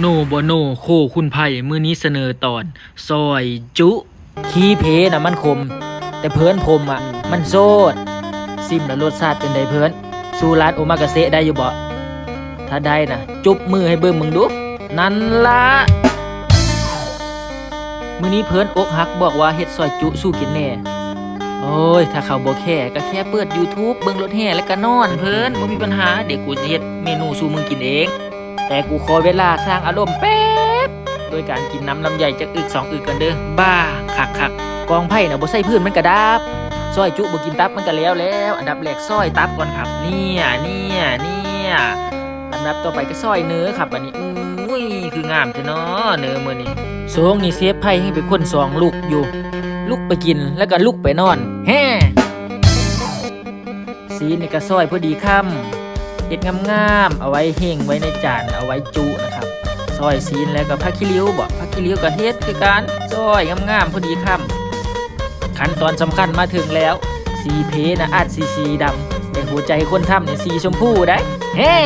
โนบโนโคคุณไผ่มือนี้เสนอตอนซอยจุ ขี้เพนะมันคม แต่เพิ่นผมอะ มันโซดซิมแล้วรสชาติเป็นไดเพิ่นสูร้านโอมากาเซได้อยู่บ่ถ้าได้นะจุบมือให้เบิ่งมึงดู นั่นละมือนี้เพิ่นอกหักบอกว่าเฮ็ดซอยจุสู้กินแน่โอ้ย ถ้าเขาบ่แค่ก็แค่เปิด YouTube เบิ่งรถแห่แล้วก็นอน เพิ่นบ่มีปัญหาเดี๋ยวกูจะเฮ็ดเมนูสู่มึงกินเอง แต่กูขอเวลาสร้างอารมณ์แป๊บโดยการกินน้ำลำไยจากอึกสองอึกกันเด้อบ้าคักคักกองไผ่เน่ะบ่ใส่พื้นมันกระดับซอยจุบ่กินตับมันก็แล้วแล้ว อันดับแรกซอยตับก่อนครับ เนี่ยเนี่ยเนี่ยอันดับต่อไปก็ซอยเนื้อครับอันนี้อุ้ยคืองามแท้เนาะเนื้อมือนี้โซงนี่เซฟไผ่ให้เป็นคนสองลูกอยู่ลุกไปกินแล้วก็ลุกไปนอนแฮ่สีนี่ก็ซอยพอดีค่ำ เห็ดงามๆเอาไว้เฮงไว้ในจานเอาไว้จุนะครับซอยซีนแล้วก็ผักขี้ริ้วบ่ผักขี้ริ้วกับเฮ็ดคือการซอยงามๆพอดีคำขั้นตอนสำคัญมาถึงแล้วสีเพนะอาจสีสีดำแต่หัวใจคนทำเนี่ยสีชมพูได้แฮ่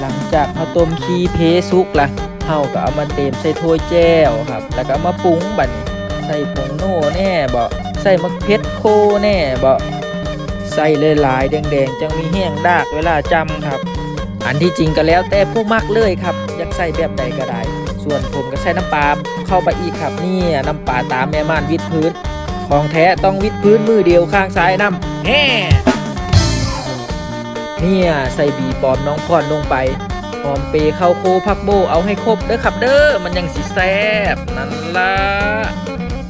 หลังจากเฮาต้มขี้เพสุกละเฮาก็เอามาเต็มใส่ถ้วยแจ้วครับ แล้วก็มาปรุงบัดนี้ใส่ผงโน่แน่บ่ใส่มะเพ็ดโคแน่บ่ ใส่หลายๆแดงๆจังมีแห้งดากเวลาจำครับ อันที่จริงก็แล้วแต่ผู้มักเลยครับอยากใส่แบบใดก็ได้ ส่วนผมก็ใส่น้ำปลาเข้าไปอีกครับนี่น้ำปลาตามแม่ม่านวิดพื้น ของแท้ต้องวิดพื้นมือเดียวข้างซ้ายนำแฮ่เนี่ยใส่บีปอมน้องพรลงไปหอมเปเข้าโคพักโบเอาให้ครบเด้อครับเด้อมันยังสิแซ่บนั่นละ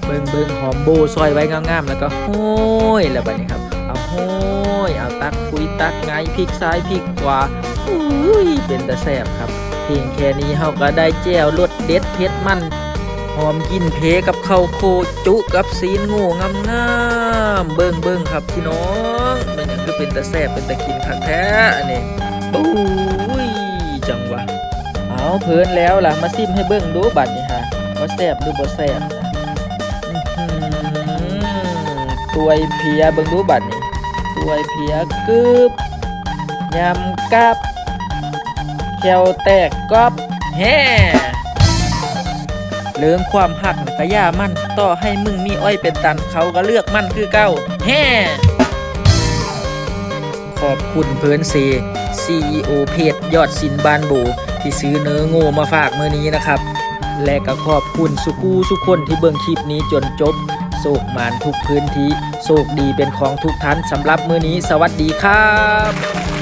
เบิ่งเบิ่งหอมโบซอยไว้งามๆแล้วก็โห้ยแล้วบัดนี้ครับ โห้ยเอาตักคุยตักไงพลิกซ้ายพลิกขวาอุ้ยเป็นต่แซบครับ เพียงแค่นี้เฮาก็ได้แจ้วรสเด็ดเผ็ดมันหอมกินเพกับข้าวโคจุกับซีนงูงามงามเบิ่งเบิ่งครับพี่น้องมันยังคือเป็นต่แซบเป็นต่กินคักแท้อันนี้ปุ้ยจังวะเอาเพลินแล้วล่ะมาซิมให้เบิ่งดูบัดนี้ฮะว่าแซบหรือบ่แซบนะอื้อหือตัวเพียเบิ่งดูบัดนี้ตั วยเพียกึบยำกับแควแตกกอบแฮ่เริ่มความหักกะยามั่นต่อให้มึงมีอ้อยเป็นตันเขาก็เลือกมั่นคือเก้าแฮ่ขอบคุณเพื่อนซี CEO เพจยอดสินบานโบที่ซื้อเนื้อโง่มาฝากมือนี้นะครับ และก็ขอบคุณสุกูสุกคนที่เบิ่งคลิปนี้จนจบ สุขมานทุกพื้นที่สุขดีเป็นของทุกท่านสำหรับมื้อนี้ สวัสดีครับ